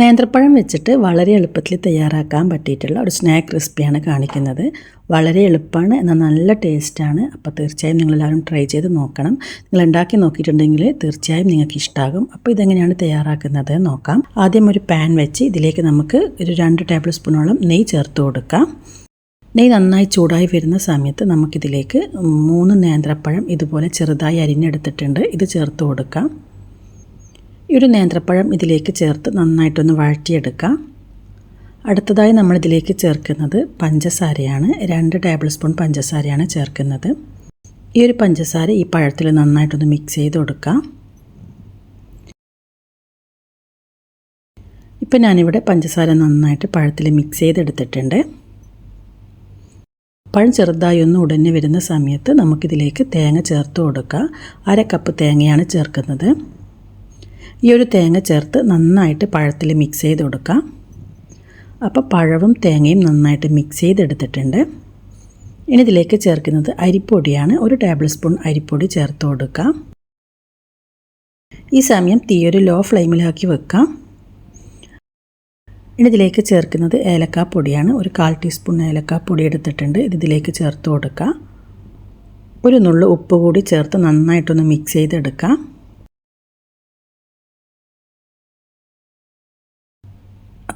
നേന്ത്രപ്പഴം വെച്ചിട്ട് വളരെ എളുപ്പത്തിൽ തയ്യാറാക്കാൻ പറ്റിയിട്ടുള്ള ഒരു സ്നാക്ക് റെസിപ്പിയാണ് കാണിക്കുന്നത്. വളരെ എളുപ്പമാണ് എന്നാൽ നല്ല ടേസ്റ്റാണ്. അപ്പോൾ തീർച്ചയായും നിങ്ങളെല്ലാവരും ട്രൈ ചെയ്ത് നോക്കണം. നിങ്ങൾ ഉണ്ടാക്കി നോക്കിയിട്ടുണ്ടെങ്കിൽ തീർച്ചയായും നിങ്ങൾക്ക് ഇഷ്ടമാകും അപ്പോൾ ഇതെങ്ങനെയാണ് തയ്യാറാക്കുന്നത് നോക്കാം. ആദ്യം ഒരു പാൻ വെച്ച് ഇതിലേക്ക് നമുക്ക് ഒരു രണ്ട് ടേബിൾ സ്പൂണോളം നെയ്യ് ചേർത്ത് കൊടുക്കാം. നെയ്യ് നന്നായി ചൂടായി വരുന്ന സമയത്ത് നമുക്കിതിലേക്ക് മൂന്ന് നേന്ത്രപ്പഴം ഇതുപോലെ ചെറുതായി അരിഞ്ഞെടുത്തിട്ടുണ്ട്. ഇത് ചേർത്ത് കൊടുക്കാം. ഈ ഒരു നേന്ത്രപ്പഴം ഇതിലേക്ക് ചേർത്ത് നന്നായിട്ടൊന്ന് വഴറ്റിയെടുക്കാം. അടുത്തതായി നമ്മൾ ഇതിലേക്ക് ചേർക്കുന്നത് പഞ്ചസാരയാണ്. രണ്ട് ടേബിൾ സ്പൂൺ പഞ്ചസാരയാണ് ചേർക്കുന്നത്. ഈ ഒരു പഞ്ചസാര ഈ പഴത്തിൽ നന്നായിട്ടൊന്ന് മിക്സ് ചെയ്ത് കൊടുക്കാം. ഇപ്പം ഞാനിവിടെ പഞ്ചസാര നന്നായിട്ട് പഴത്തിൽ മിക്സ് ചെയ്തെടുത്തിട്ടുണ്ട്. പഴം ചെറുതായി ഒന്ന് ഉടഞ്ഞു വരുന്ന സമയത്ത് നമുക്കിതിലേക്ക് തേങ്ങ ചേർത്ത് കൊടുക്കുക അര കപ്പ് തേങ്ങയാണ് ചേർക്കുന്നത്. ഈ ഒരു തേങ്ങ ചേർത്ത് നന്നായിട്ട് പഴത്തിൽ മിക്സ് ചെയ്ത് കൊടുക്കാം. അപ്പോൾ പഴവും തേങ്ങയും നന്നായിട്ട് മിക്സ് ചെയ്തെടുത്തിട്ടുണ്ട് ഇനി ഇതിലേക്ക് ചേർക്കുന്നത് അരിപ്പൊടിയാണ്. ഒരു ടേബിൾ സ്പൂൺ അരിപ്പൊടി ചേർത്ത് കൊടുക്കാം. ഈ സമയം തീയൊരു ലോ ഫ്ലെയിമിലാക്കി വെക്കാം. ഇനി ഇതിലേക്ക് ചേർക്കുന്നത് ഏലക്കാപ്പൊടിയാണ്. ഒരു കാൽ ടീസ്പൂൺ ഏലക്കാപ്പൊടി എടുത്തിട്ടുണ്ട്. ഇത് ഇതിലേക്ക് ചേർത്ത് കൊടുക്കാം. ഒരു നുള്ളു ഉപ്പ് കൂടി ചേർത്ത് നന്നായിട്ടൊന്ന് മിക്സ് ചെയ്തെടുക്കാം.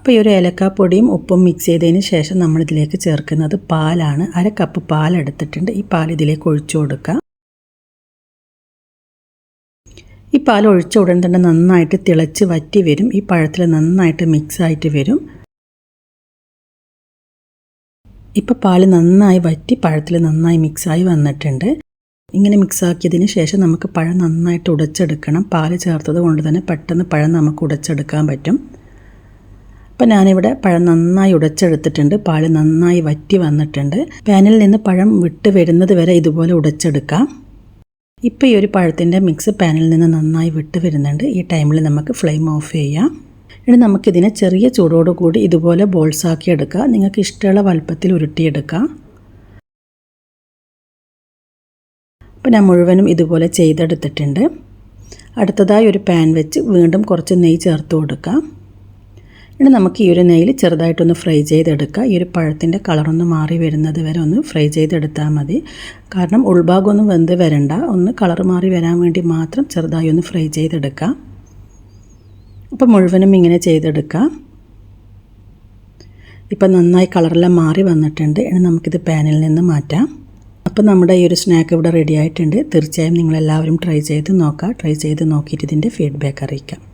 അപ്പോൾ ഈ ഒരു ഏലക്കാപ്പൊടിയും ഉപ്പും മിക്സ് ചെയ്തതിന് ശേഷം നമ്മളിതിലേക്ക് ചേർക്കുന്നത് പാലാണ്. അര കപ്പ് പാൽ എടുത്തിട്ടുണ്ട്. ഈ പാൽ ഇതിലേക്ക് ഒഴിച്ചു കൊടുക്കുക ഈ പാൽ ഒഴിച്ച ഉടൻ തന്നെ നന്നായിട്ട് തിളച്ച് വറ്റി വരും. ഈ പഴത്തിൽ നന്നായിട്ട് മിക്സ് ആയിട്ട് വരും. ഇപ്പോൾ പാൽ നന്നായി വറ്റി പഴത്തിൽ നന്നായി മിക്സായി വന്നിട്ടുണ്ട്. ഇങ്ങനെ മിക്സാക്കിയതിന് ശേഷം നമുക്ക് പഴം നന്നായിട്ട് ഉടച്ചെടുക്കണം. പാൽ ചേർത്തത് കൊണ്ട് തന്നെ പെട്ടെന്ന് പഴം നമുക്ക് ഉടച്ചെടുക്കാൻ പറ്റും. അപ്പോൾ ഞാനിവിടെ പഴം നന്നായി ഉടച്ചെടുത്തിട്ടുണ്ട്. പാൽ നന്നായി വറ്റി വന്നിട്ടുണ്ട്. പാനിൽ നിന്ന് പഴം വിട്ട് വരുന്നത് വരെ ഇതുപോലെ ഉടച്ചെടുക്കാം. ഇപ്പോൾ ഈ ഒരു പഴത്തിന്റെ മിക്സ് പാനിൽ നിന്ന് നന്നായി വിട്ട് വരുന്നുണ്ട്. ഈ ടൈമിൽ നമുക്ക് ഫ്ലെയിം ഓഫ് ചെയ്യാം. ഇനി നമുക്കിതിനെ ചെറിയ ചൂടോട് കൂടി ഇതുപോലെ ബോൾസ് ആക്കി എടുക്കുക നിങ്ങൾക്ക് ഇഷ്ടമുള്ള വലുപ്പത്തിൽ ഉരുട്ടിയെടുക്കാം. അപ്പോൾ ഞാൻ മുഴുവനും ഇതുപോലെ ചെയ്തെടുത്തിട്ടുണ്ട്. അടുത്തതായി ഒരു പാൻ വെച്ച് വീണ്ടും കുറച്ച് നെയ്യ് ചേർത്ത് കൊടുക്കാം. ഇനി നമുക്ക് ഈ ഒരു നെയ്യിൽ ചെറുതായിട്ടൊന്ന് ഫ്രൈ ചെയ്തെടുക്കുക ഈ ഒരു പഴത്തിന്റെ കളറൊന്ന് മാറി വരുന്നത് വരെ ഒന്ന് ഫ്രൈ ചെയ്തെടുത്താൽ മതി. കാരണം ഉൾഭാഗമൊന്നും വെന്ത് വരണ്ട. ഒന്ന് കളർ മാറി വരാൻ വേണ്ടി മാത്രം ചെറുതായി ഒന്ന് ഫ്രൈ ചെയ്തെടുക്കാം. അപ്പോൾ മുഴുവനും ഇങ്ങനെ ചെയ്തെടുക്കാം. ഇപ്പം നന്നായി കളറെല്ലാം മാറി വന്നിട്ടുണ്ട്. ഇനി നമുക്കിത് പാനിൽ നിന്ന് മാറ്റാം. അപ്പോൾ നമ്മുടെ ഈ ഒരു സ്നാക്ക് ഇവിടെ റെഡി ആയിട്ടുണ്ട്. തീർച്ചയായും നിങ്ങളെല്ലാവരും ട്രൈ ചെയ്ത് നോക്കുക ട്രൈ ചെയ്ത് നോക്കിയിട്ട് ഇതിന്റെ ഫീഡ്ബാക്ക് അറിയിക്കാം.